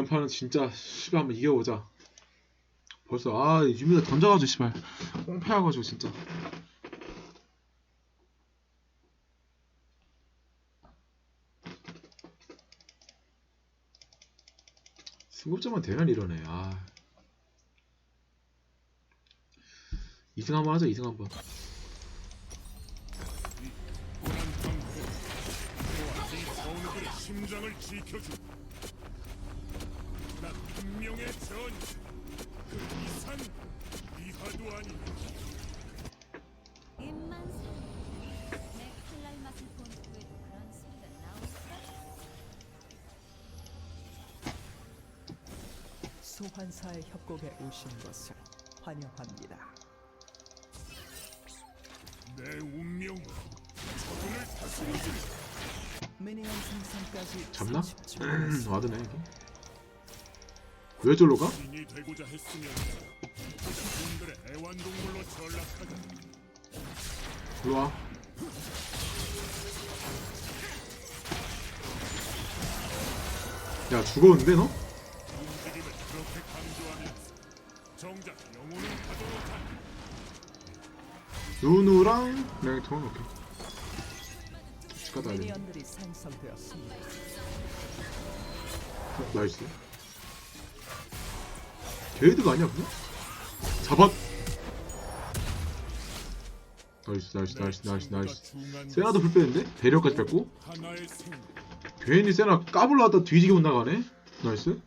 판은 진짜 씨발 한번 이겨보자. 벌써 아 유미가 던져가지고 씨발 꽁패해가지고 진짜. 승급자만 되면 이러네. 아. 2승 한번 하자 2승 한번. 심장을 지켜주. 나 분명의 전지. 그 이상 이하도 아니. 입만 내 칼날 맛을 본 후에도 그런 소리가 나올까? 소환사의 협곡에 오신 것을 환영합니다. 내 운명은 저들을 다스리지. 미니언 생성까지 잡나? 30초 음. 와드네 이게. 왜 저로 가? 신이 되고자 했으면 분들의 애완동물로 전락하자. 일로 와. 야 죽었는데 너? 누누랑 랭톤 오케이. 축하다. 미니언들이 생성되었습니다. 어, 나이스. 게이드가 아니야 그냥? 잡았. 나이스 나이스 나이스 나이스 나이스. 세나도 불 빼는데? 배려까지 뺐고 괜히 세나 까불러 하다 뒤지게 못 나가네. 나이스.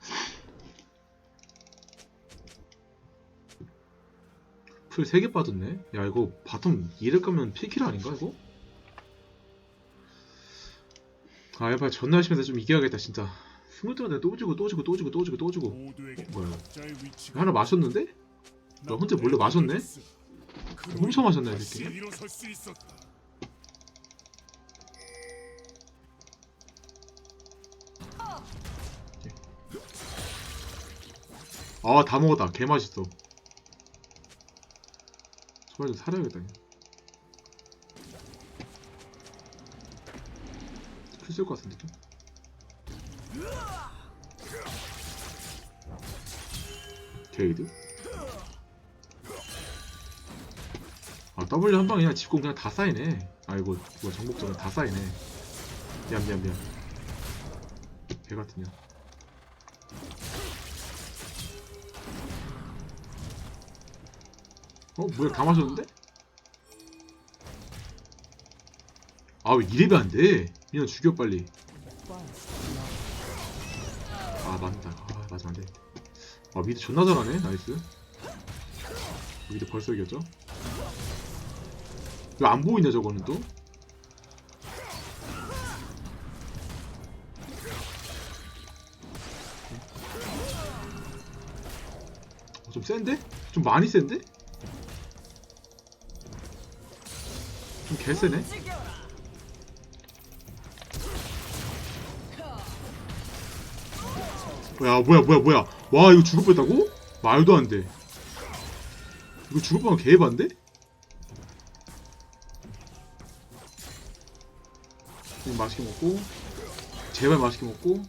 풀 3개 빠졌네. 야 이거 바텀 이럴 거면 피킬 아닌가 이거? 아 야발 존나 열심히 해서 좀 이겨야겠다 진짜. 스물들한테 또 주고 또 주고 또 주고 또 주고 또 주고. 모두에게 뭐야? 하나 마셨는데? 너 혼자 몰래 마셨네? 훔쳐 마셨네, 이 새끼. 일어설 수 있었다. 아다 먹었다. 개 맛있어. 소발 좀 사려야겠다. 풀쓸것 같은데 좀. 게이드? 아 W 한 방에 그냥 짚고 그냥 다 쌓이네. 아이고 뭐 정복점은 다 쌓이네. 미안 미안 미안. 개 같은 년. 어 뭐야 다 마셨는데? 아 왜 이래가 안 돼? 그냥 죽여 빨리. 안 돼. 아 미드 존나 잘하네. 나이스. 미드 벌써 이겼죠? 왜안 보이냐 저거는 또? 어, 좀 센데? 좀 많이 센데? 좀 개세네? 야 뭐야 뭐야 뭐야 와 이거 죽을 뻔했다고? 말도 안돼 이거 죽을 뻔한 개반데? 맛있게 먹고 제발 맛있게 먹고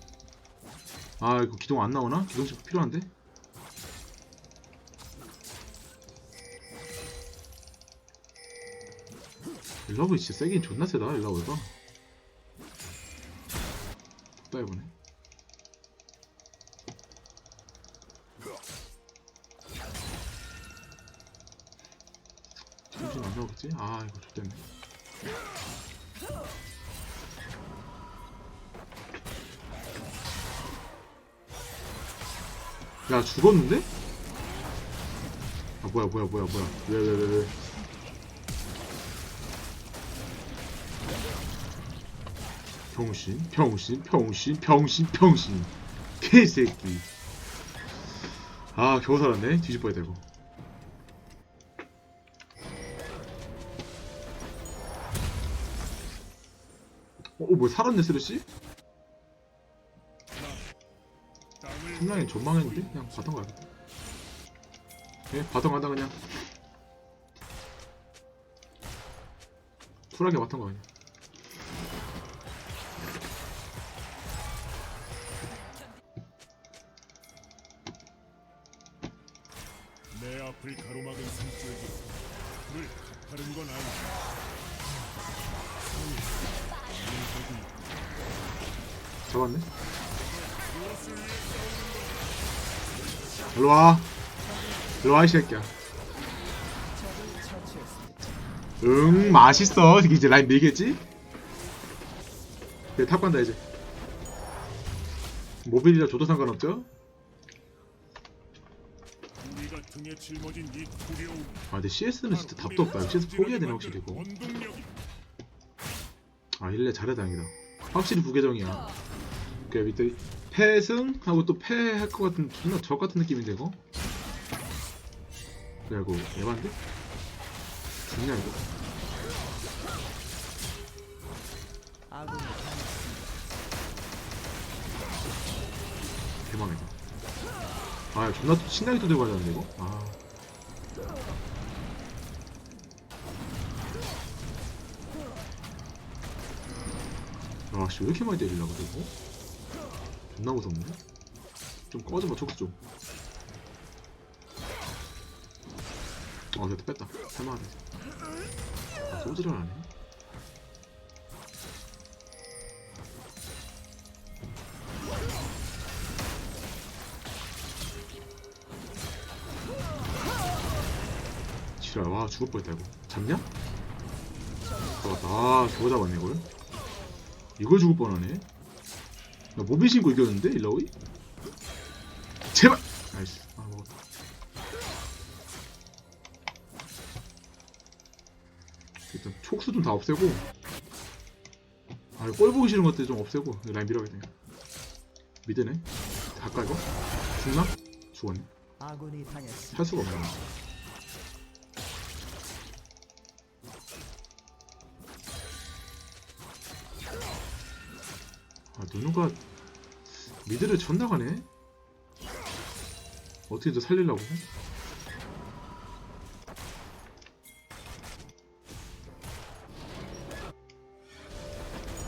아 이거 기동 안 나오나? 기동식 필요한데? 일러브 진짜 세긴 존나 세다 일러브가 다 해보네 나오겠지? 아 이거 좋겠네. 야 죽었는데? 아 뭐야 뭐야 뭐야 뭐야. 왜왜 왜 왜? 병신 병신 병신 병신 병신. 개새끼. 아 겨우 살았네. 뒤집어야 되고 뭐 살았네 쓰레쉬? 상당히 전망했는데? 그냥 바던 가야 예, 바던 간다 그냥. 쿨하게 왔던 거 아니야 내 앞을 가로막은 산줄기 물 다른 건 아니야 잡았네. 일로 와. 일로 와, 이 새끼야. 응, 맛있어. 이제 라인 밀겠지? 그래, 탑 간다, 이제. 모빌이라 줘도 상관없죠? 아, 근데 CS는 진짜 답도 없다. CS 포기해야 되나, 확실히 이거. 아, 일레 잘해, 다행이다. 확실히 부계정이야. 그 밑에 패승? 하고 또 패할 것 같은, 존나 적 같은 느낌인데, 이거? 이거, 에반데? 죽냐, 이거? 대망이다. 아, 존나 또 신나게 또 들고 가자는데, 이거? 아. 아, 씨, 왜 이렇게 많이 때리려고, 이거? 존나 무섭네. 좀 꺼져봐, 촉수 좀. 어, 됐다, 뺐다. 살만하다. 아, 소지를 안 하네. 지랄, 와, 죽을 뻔했다, 이거. 잡냐? 잡았다. 아, 저거 잡았네, 이걸. 이걸 죽을 뻔하네. 나 모비 신고 이겼는데, 일라오이? 제발! 나이스. 아, 먹었다. 일단, 촉수 좀 다 없애고. 아, 꼴 보기 싫은 것들 좀 없애고. 라인 밀어야겠네. 미드네. 갈까, 이거? 죽나? 죽었네. 할 수가 없네. 아, 누누가 미드를 전 나가네? 어떻게든 살리려고?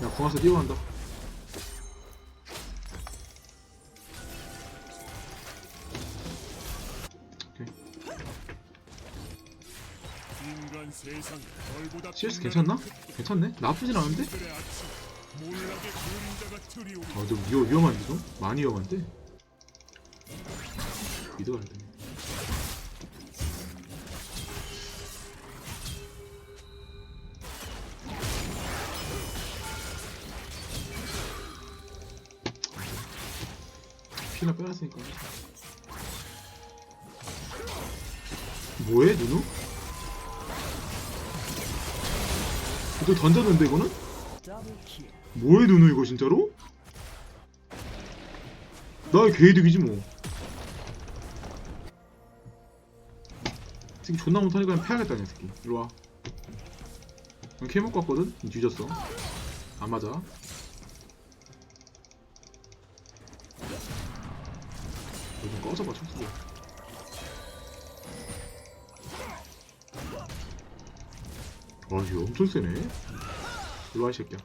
야, 공화서 뛰어간다. CS 괜찮나? 괜찮네? 나쁘진 않은데? 아, 좀 위험, 위험한데, 좀? 많이 위험한데? 미드 가야 되네. 피나 빼놨으니까. 뭐해, 누누? 이거 던졌는데, 이거는? 뭐해 누누 이거 진짜로? 나 개이득이지 뭐. 새끼 존나 못하니까 그냥 패야겠다 그냥 새끼. 일로와. 그냥 캐 먹고 왔거든? 뒤졌어. 안 맞아. 요즘 꺼져봐 촉수 와 이거 엄청 세네. 일로 와 이 새끼야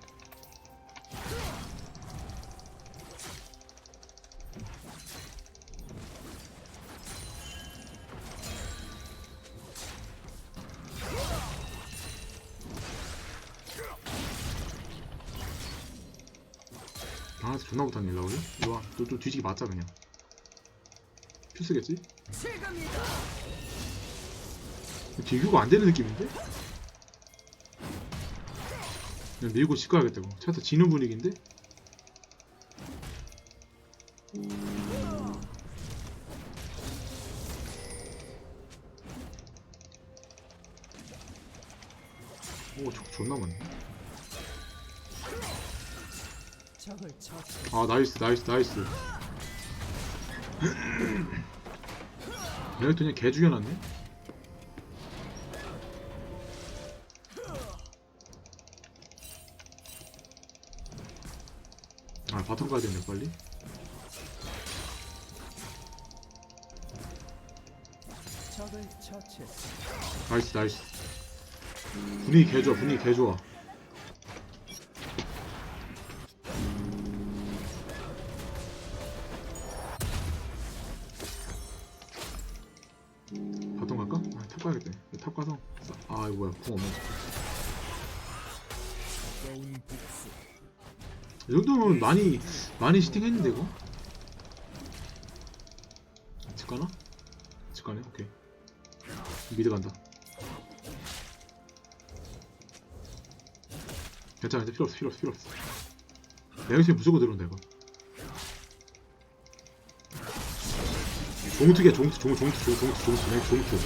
아 존나 못하네 일로와 또, 또 뒤지기 맞자 그냥 필수겠지? 딜교가 안 되는 느낌인데? 그냥 밀고 집 가야겠다 이거 차에서 지는 분위기인데? 나이스 나이스 나이스. 여기 그냥 개 죽여놨네? 아 바텀 가야 되네 빨리. 나이스 나이스. 분위기 개 좋아 분위기 개 좋아 이 정도면 많이 많이 시팅했는데 이거? 집 가나? 집 가네 오케이. 미드 간다. 괜찮아 이제 필요 없어 필요 없어 필요 없어. 내가 무조건 들어온다 이거. 종투기야 종투 종 종투 종 종투 종투 네, 종투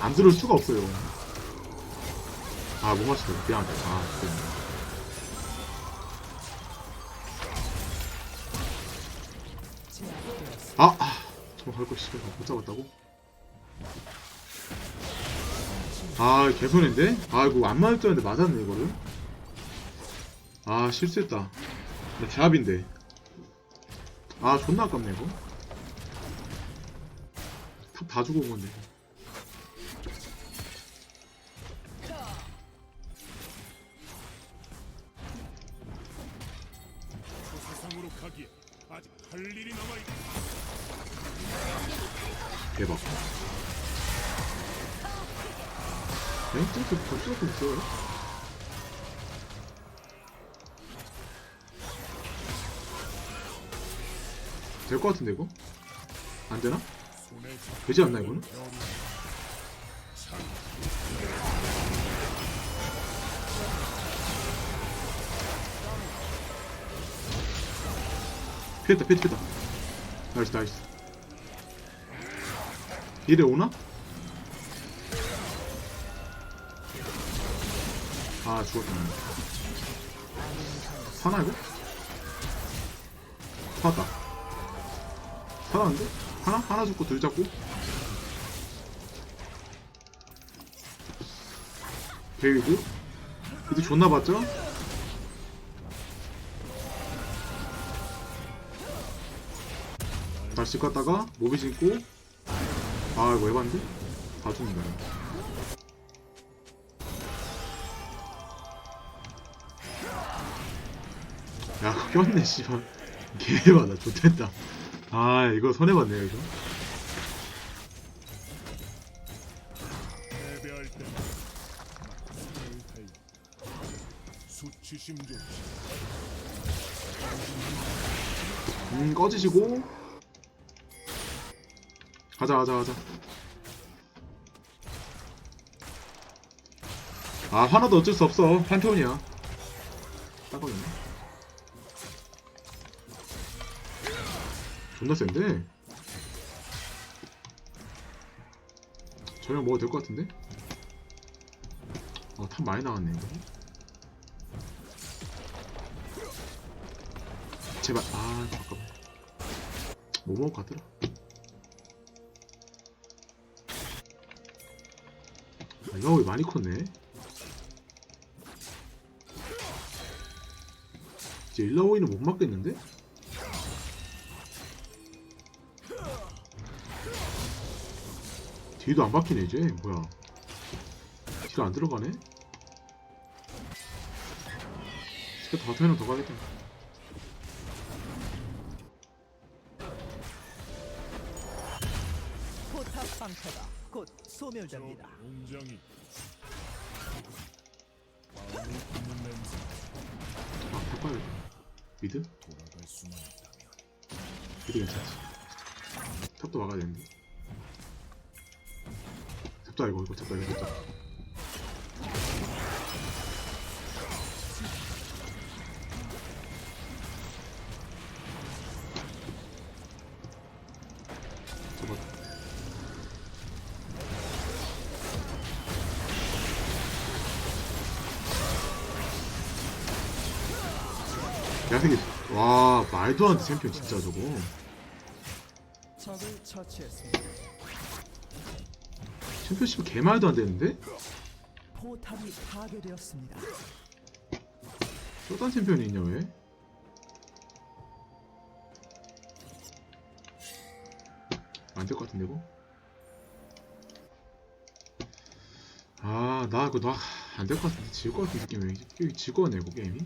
안 들을 수가 없어요 아, 못 맞췄다. 미안하다. 아, 그래. 아, 아, 정말 갈거 씨발 못 잡았다고? 아, 개손인데? 아, 이거 안 맞을 줄 알았는데 맞았네, 이거를. 아, 실수했다. 나 대합인데. 아, 존나 아깝네, 이거. 탑 다 주고 온 건데. 대박. 엥? 저렇게 벌써고 있어요? 될 것 같은데, 이거? 안 되나? 되지 않나, 이거는? 피했다, 피했다, 피했다. 나이스, 나이스. 이래 오나? 아, 죽었다. 사나, 이거? 살았다. 살았는데? 하나? 하나 죽고 둘 잡고? 게이드? 이도 존나 봤죠? 다시 갔다가 모비 신고 아 이거 에반데? 다 죽는다 야. 꼈네 씨발. 개해봐나 좋됐다. 아 이거 손해봤네요 이거. 음 꺼지시고 가자 가자 가자. 아 하나도 어쩔 수 없어. 판테온이야. 딱 걸렸네 존나 센데? 저녁 먹어도 될 것 같은데? 어탑 많이 나왔네 이거. 제발. 아 잠깐만. 뭐 먹을 것 같더라 아, 이거 많이 컸네 이제 일라오이는 못 맞겠는데? 뒤도 안 박히네 이제 뭐야 뒤가 안 들어가네? 진짜 바텀이랑 더 가겠다 포탑 방패가 곧저 소멸됩니다. 잡자 이거. 이거 잡자 이거 근데 와 말도 안 돼 챔피언 진짜 저거. 적을 처치했습니다. 챔피언십 개 말도 안 되는데? 포탑이 파괴되었습니다. 어떤 챔피언이 있냐 왜? 안 될 것 같은데 이거? 아나 이거 나 안 될 것 같은데 질 것 같은 느낌이 여기 질 거네 이거 게임이.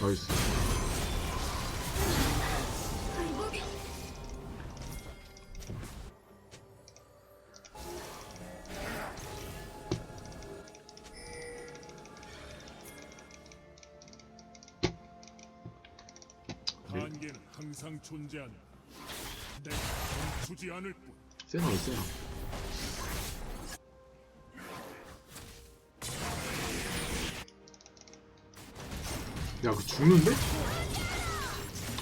나이스. 존재한다. 내가 멈추지 않을 뿐. 세나 왜 세나? 야, 그 죽는데?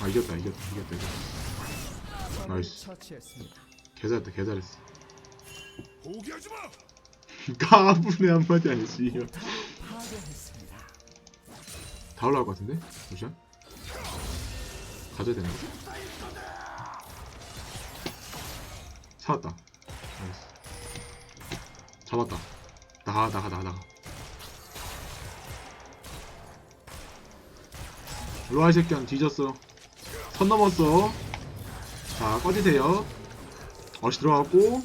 아, 이겼다, 이겼다, 이겼다, 이겼다. 나이스. 처치했습니다. 개잘했다, 개잘했어. 포기하지 마. 까분의 한마디 아니지. 파괴했습니다. 다 올라갈 것 같은데? 잠시만. 가져야 되나? 찾았다. 나이스. 잡았다. 나가, 나가, 나가, 나가. 일로와, 이 새끼야. 뒤졌어. 선 넘었어. 자, 꺼지세요. 어시 들어갔고.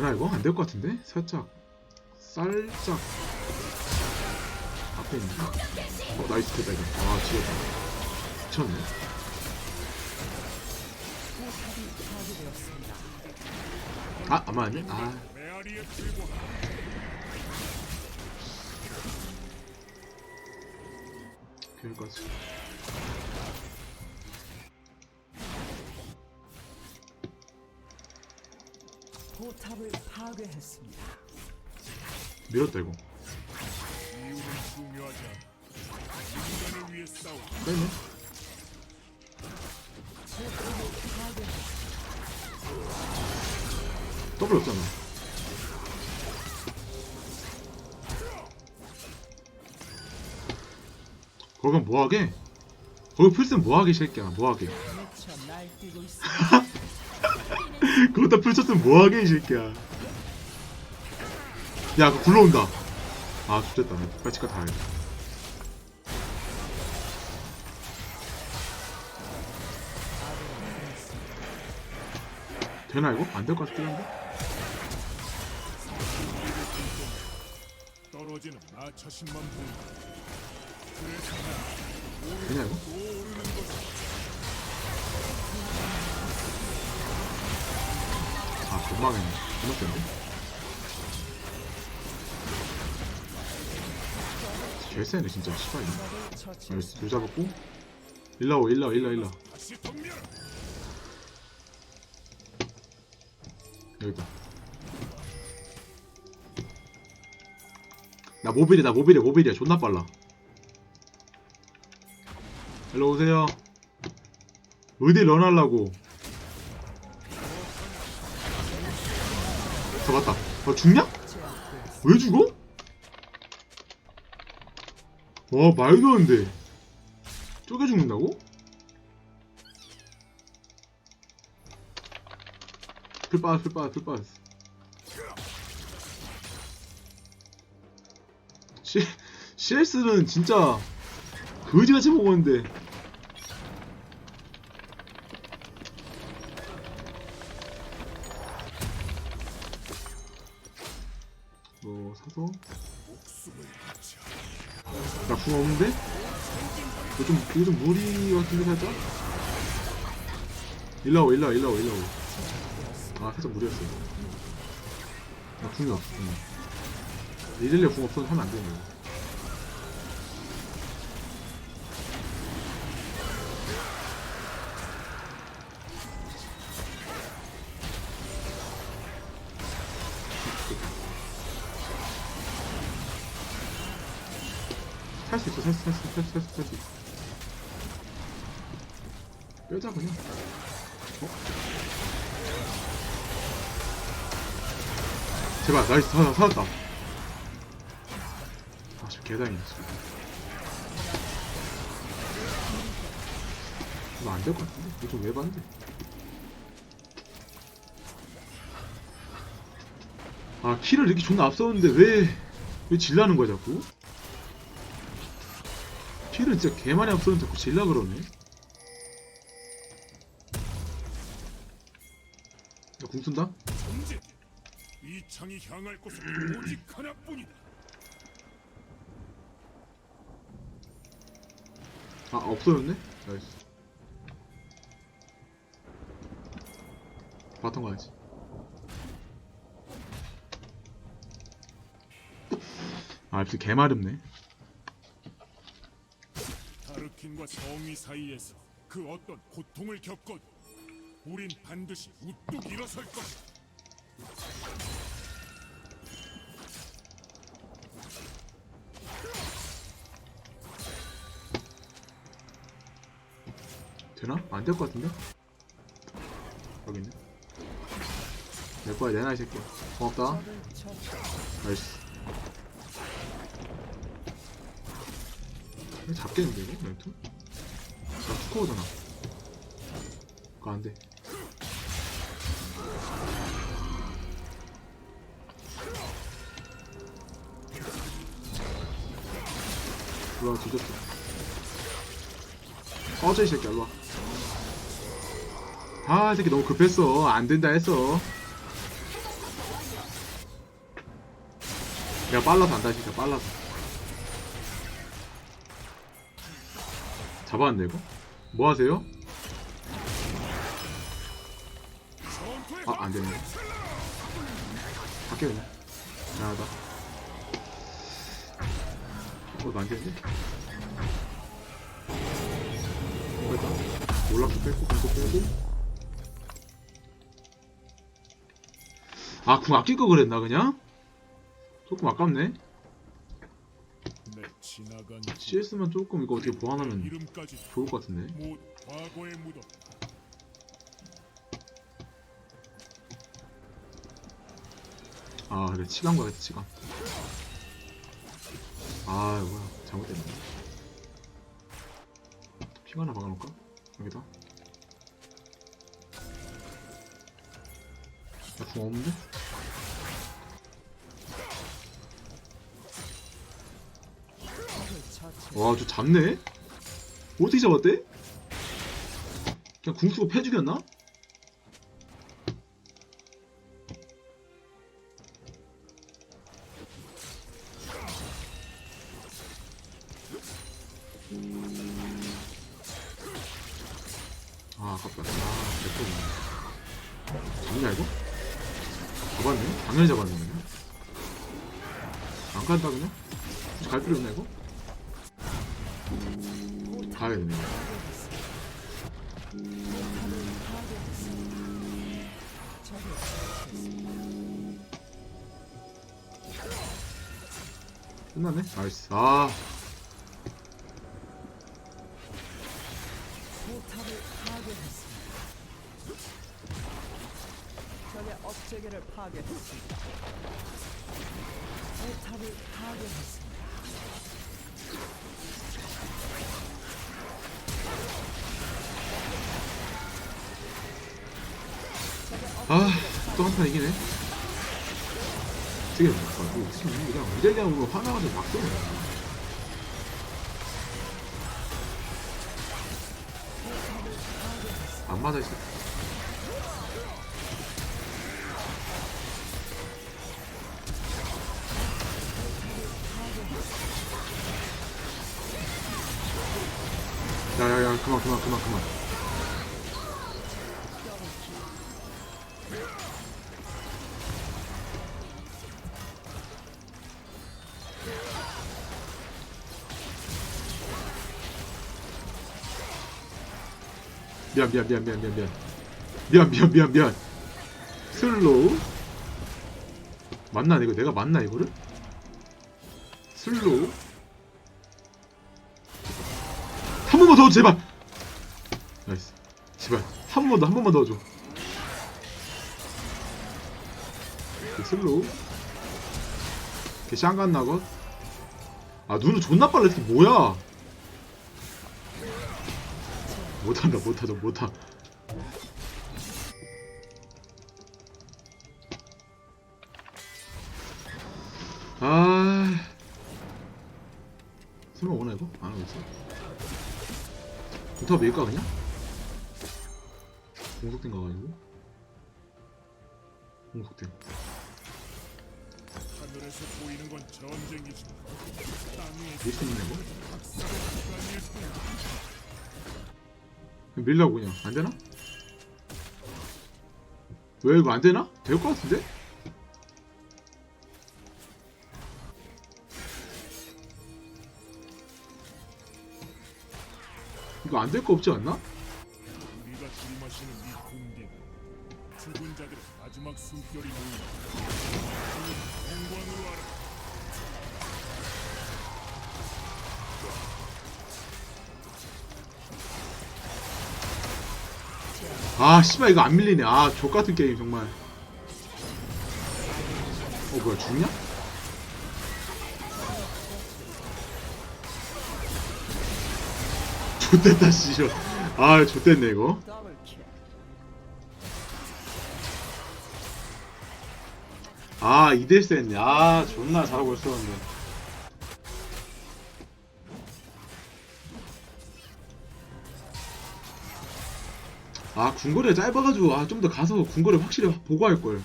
되나 이거? 안 될 것 같은데? 살짝 살짝 앞에 있는 어 나이스 이거 아 지렸다 미쳤네. 아 안 맞았네? 아 여기까지 포탑을 파괴했습니다. 밀었다 이거. 빼네 더블 없잖아 거긴 뭐하게? 거기 풀스는 뭐하게 이 새끼야 뭐하게 미쳐 날뛰고 있습니다. 그것다 풀쳤으면 뭐하게 이 새끼야 야 그거 굴러온다 아 빨리 치과 다 해야겠다 되나 이거? 안 될 것 같긴 한데? 되냐 이거? 아 건망했네 존나 센데? 진짜. 씨발. 나이스. 둘 잡았고. 일라오 일라오 일라 일라. 여기다. 나 모빌이야 나 모빌이야 모빌이야. 존나 빨라. 일로 오세요. 어디 런하려고 어 죽냐? 왜 죽어? 와 말도 안 돼 쪼개 죽는다고? 풀 빠졌어 풀 빠졌어 풀 C, CS는 진짜 거지같이 먹었는데 없는데? 이거 좀, 이거 좀 무리 같은데 살짝? 일라오 일라오 일라오 일라오 아 살짝 무리였어. 나 궁이 없어. 궁 이들레 궁 없어서 하면 안 되는 살 수 있어 살수 있어 살수 있어 살수 있어 빼자 그냥 어? 제발 나이스 살았다 살았다 아 지금 계단이네 지금 이거 안될 것 같은데? 이거 좀 외반데 아 키를 이렇게 존나 앞서는데 왜 왜 질라는 거야 자꾸? 키를 진짜 개 많이 앞서는데 자꾸 질라 그러네 궁 쓴다? 이 창이 향할 곳은 오직 하나뿐이다. 아 없어졌네? 나이스 바텀 가야지 아 진짜 개마렵네 다르킨과 성위 사이에서 그 어떤 고통을 겪어도 우린 반드시 우뚝 일어설 것이다. 되나? 안 될 것 같은데? 여기 있네 내 거야 내놔 이 새끼야 고맙다. 나이스 이거 잡겠는데 이거? 멘트? 나 스코어잖아. 그거 안돼. 일로와 뒤졌어 꺼져 이 새끼야 일로와. 아이 새끼 너무 급했어. 안된다 했어. 내가 빨라서 안다 진짜 빨라서 잡았는데 이거? 뭐 하세요? 아 안 되네 밖에 그냥 미안하다 어 안 되는데? 됐다 올라프 뺐고 공도 빼고 아 궁 아낄 거 그랬나 그냥? 조금 아깝네 CS만 조금 이거 어떻게 내 보완하면 좋을 것 같은데. 아 그래 치감 가겠다 치감 아 뭐야 잘못됐네 피가 하나 박아놓을까? 여기다 나궁 없는데? 와 저 잡네? 어떻게 잡았대? 그냥 궁 쓰고 패 죽였나? 아 아깝다 아 됐거든 잡냐 이거? 잡았네? 당연히 잡았네 그냥 안 간다 그냥? 갈 필요 없나 이거? 가야 되네 적을 처치했습니다. 끝났네? 나이스 아. 적의 업체계를 파괴했습니다. 포탑을 파괴했습니다. 또 한 판 이기네. 된 거야? 뭐, 지금 그냥 무대기하고 화나가지고 막 쏘네. 안 맞아, 있어. 야, 야, 야, 그만, 그만, 그만, 그만. 미안 미안 미안 미안 미안 미안. 미안 미안 미안 미안. 슬로우 맞나 이거? 내가 맞나 이거를? 슬로우 한 번만 더 제발. 나이스. 제발. 한 번만 더 한 번만 더 줘. 슬로우 샹간 나got 아 눈은 존나 빨라. 이게 뭐야 못한다 못하죠 못하 아 설마 오나 이거? 안 하고 있어 부터 밀까 그냥? 공속된 거 가지고 공속템 하늘에서 보이는 건 전쟁이지만 땅에 밀수 있네 뭐 학살의 시간일 뿐이다. 밀라고 그냥 안 되나? 왜 이거 안 되나? 될 것 같은데? 이거 안 될 거 없지 않나? 마지막 숨결이 모인다. 영광으로 알아. 아 씨발 이거 안 밀리네. 아 족같은 게임 정말. 어 뭐야 죽냐? 좆됐다 씨발. 아 좆됐네 이거. 아 2대1 했네 아 존나 잘하고 있었는데 아 궁궐이 짧아가지고 아 좀 더 가서 궁궐을 확실히 보고 할걸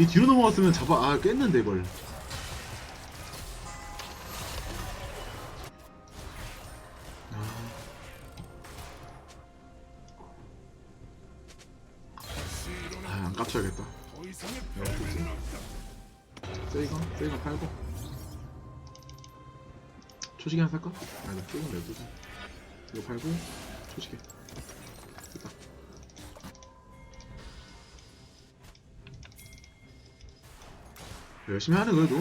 이 뒤로 넘어갔으면 잡아 아 깼는데 이걸 아안 깝쳐야겠다 변화는 없다. 세이건? 세이건 팔고 초시계 하나 살까? 아 이거 조금 내두자 이거 팔고 초시계 열심히 하네 그래도.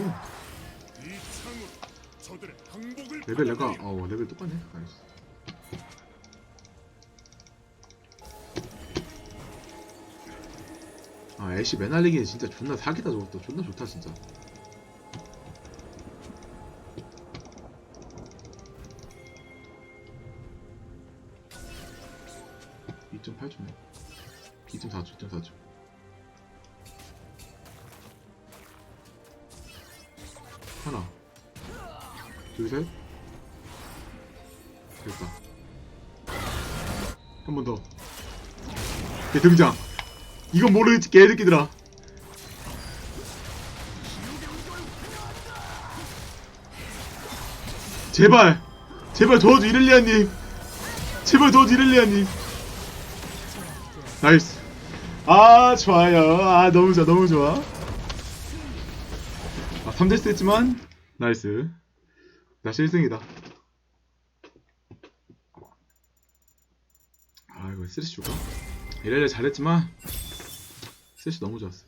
레벨 내가. 어 레벨 똑같네. 나이스 아 애쉬 매날리기 진짜 존나 사기다 저것도. 존나 좋다 진짜. (2.8초) 네 (2.4초) (2.4초) 하나 둘셋. 됐다. 한 번더. 대등장. 이건 모르겠지 개새끼들아. 제발. 제발 도와줘 이렐리아님 제발 도와줘 이렐리아님 나이스. 아 좋아요. 아 너무 좋아 너무 좋아 아 3대스 했지만 나이스. 나 실승이다. 아 이거 쓰레쉬 줄까? 이렐리아 잘했지만 쓰레쉬 너무 좋았어